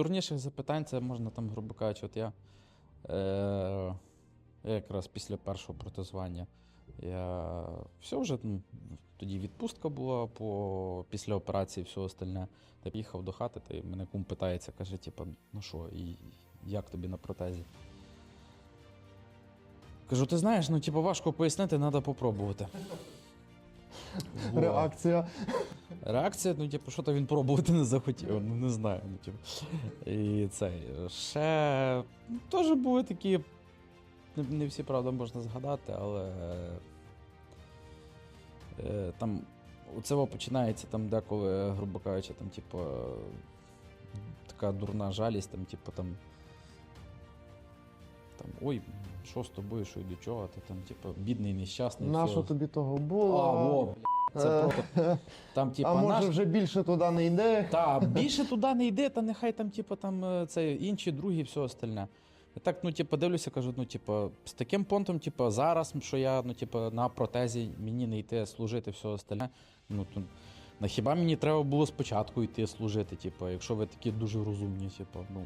Дурніших запитань це можна там, грубо кажучи, от я, е, я якраз після першого протезування. Я все вже ну, тоді відпустка була по, після операції, все остальне. Та їхав до хати, та мене кум питається, каже, типу, ну що, і як тобі на протезі? Кажу, ти знаєш, ну типу, важко пояснити, треба попробувати. Реакція. Реакція, ну, типу, що то він пробувати не захотів, ну не знаю. Ну, типу. І цей. Ще ну, теж були такі. Не, не всі, правда, можна згадати, але. Е, там. Во починається там деколи, грубо кажучи, там, типу, така дурна жалість, там, типу, там. Там, ой, що з тобою, що й до чого, ти там, типу, бідний, нещасний. Нащо тобі того було? А, бля, це Е, просто. Там, типу, а може наш... вже більше туди не йде? Та, більше туди не йде, та нехай там, типу, там е, це інші, другі, все остальне. Я так, ну, типу, дивлюся, кажу, ну, типу, з таким понтом, типу, зараз, що я, ну, типу, на протезі мені не йти служити, все остальне. Ну, то, на хіба мені треба було спочатку йти служити, типу, якщо ви такі дуже розумні, типу, ну.